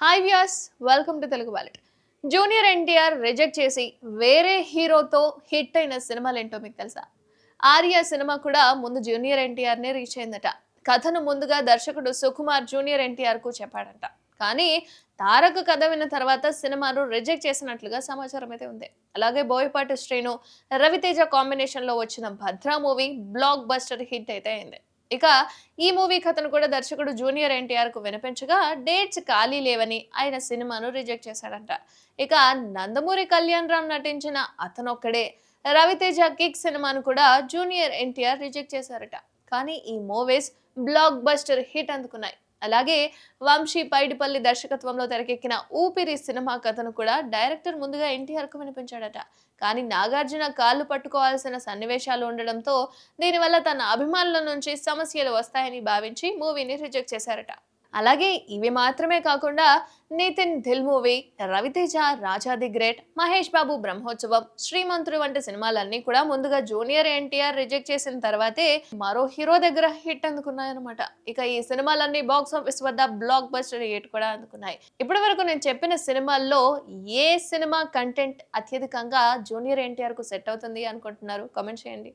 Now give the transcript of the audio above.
Hi Vyas welcome to Telugu wallet junior NTR reject చేసి వేరే హీరోతో హిట్ అయిన సినిమాలు ఏంటో మీకు తెలుసా? ఆర్య సినిమా కూడా ముందు జూనియర్ ఎన్టీఆర్నే రీచ్ అయిందట. కథను ముందుగా దర్శకుడు సుకుమార్ జూనియర్ ఎన్టీఆర్కు చెప్పాడట చెప్పాడంట. కానీ తారక కథ విన్న తర్వాత సినిమాను రిజెక్ట్ చేసినట్లుగా సమాచారం అయితే ఉంది. అలాగే బోయపాటి శ్రీను రవితేజ కాంబినేషన్లో వచ్చిన Bhadra movie blockbuster hit అయితే అయింది. ఇక ఈ మూవీ కథను కూడా దర్శకుడు జూనియర్ ఎన్టీఆర్కు వినిపించగా డేట్స్ ఖాళీ లేవని ఆయన సినిమాను రిజెక్ట్ చేశాడంట. ఇక నందమూరి కళ్యాణ్ రామ్ నటించిన అతనొక్కడే. రవితేజ కిక్ సినిమాను కూడా జూనియర్ ఎన్టీఆర్ రిజెక్ట్ చేశారట. కానీ ఈ మూవీస్ బ్లాక్ బస్టర్ హిట్ అందుకున్నాయి. అలాగే వంశీ పైడిపల్లి దర్శకత్వంలో తెరకెక్కిన ఊపిరి సినిమా కథను కూడా డైరెక్టర్ ముందుగా ఎన్టీఆర్కు వినిపించాడట. కానీ నాగార్జున కాళ్ళు పట్టుకోవాల్సిన సన్నివేశాలు ఉండడంతో దీనివల్ల తన అభిమానుల నుంచి సమస్యలు వస్తాయని భావించి మూవీని రిజెక్ట్ చేశారట. అలాగే ఇవి మాత్రమే కాకుండా Nithin Dil movie Raviteja Raja the great Mahesh Babu Brahmotsavam Srimanthudu వంటి సినిమాలన్నీ కూడా ముందుగా జూనియర్ ఎన్టీఆర్ రిజెక్ట్ చేసిన తర్వాతే మరో హీరో దగ్గర హిట్ అందుకున్నాయన్నమాట. ఇక ఈ సినిమాలన్నీ బాక్స్ ఆఫీస్ వద్ద బ్లాక్ బస్టర్ హిట్ కూడా అందుకున్నాయి. ఇప్పటి వరకు నేను చెప్పిన సినిమాల్లో ఏ సినిమా కంటెంట్ అత్యధికంగా జూనియర్ ఎన్టీఆర్కు సెట్ అవుతుంది అనుకుంటున్నారు? కామెంట్ చేయండి.